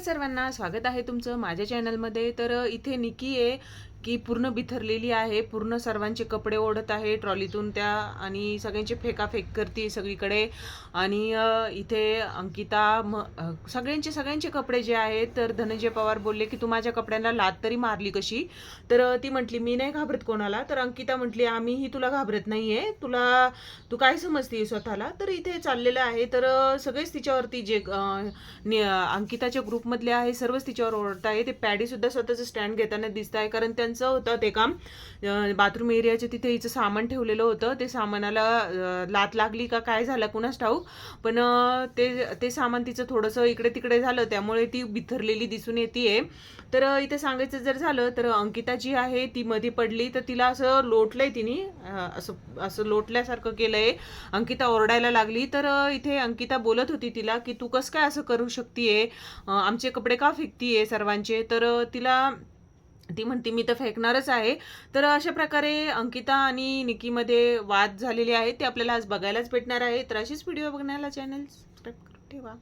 सर्वांना स्वागत आहे तुमचं माझ्या चॅनलमध्ये तर इथे निकी आहे. की पूर्ण बिथरलेली आहे पूर्ण सर्वांचे कपडे ओढत आहे ट्रॉलीतून त्या आणि सगळ्यांचे फेकाफेक करते सगळीकडे. आणि इथे अंकिता म सगळ्यांचे सगळ्यांचे कपडे जे आहेत तर धनंजय पवार बोलले की तू माझ्या कपड्यांना लात तरी मारली कशी? तर ती म्हटली मी नाही घाबरत कोणाला. तर अंकिता म्हटली आम्हीही तुला घाबरत नाही आहे तुला तू काय समजते स्वतःला? तर इथे चाललेलं आहे. तर सगळेच तिच्यावरती जे नि- अंकिताच्या ग्रुपमधले आहे सर्वच तिच्यावर ओरडत आहे ते पॅडीसुद्धा स्वतःचं स्टँड घेताना दिसत आहे कारण त्या त्यांचं होतं ते काम. बाथरूम एरियाच्या तिथे हिचं सामान ठेवलेलं होतं. ते सामानाला लात लागली का काय झालं कुणास ठाऊक. पण ते ते सामान तिचं थोडंसं इकडे तिकडे झालं. त्यामुळे ती बिथरलेली दिसून येते तर इथे सांगायचं जर झालं तर अंकिता जी आहे ती मध्ये पडली. तर तिला असं लोटलंय तिने. असं असं लोटल्यासारखं केलंय. अंकिता ओरडायला लागली. तर इथे अंकिता बोलत होती तिला की तू कसं काय असं करू शकतीये? आमचे कपडे का फेकतीये सर्वांचे? तर तिला ती म्हणते मी तर फेकणारच आहे. तर अशा प्रकारे अंकिता आणि निकीमध्ये वाद झालेले आहेत ते आपल्याला आज बघायलाच भेटणार आहे. तर अशीच व्हिडिओ बघण्याला चॅनल सबस्क्राईब करून ठेवा.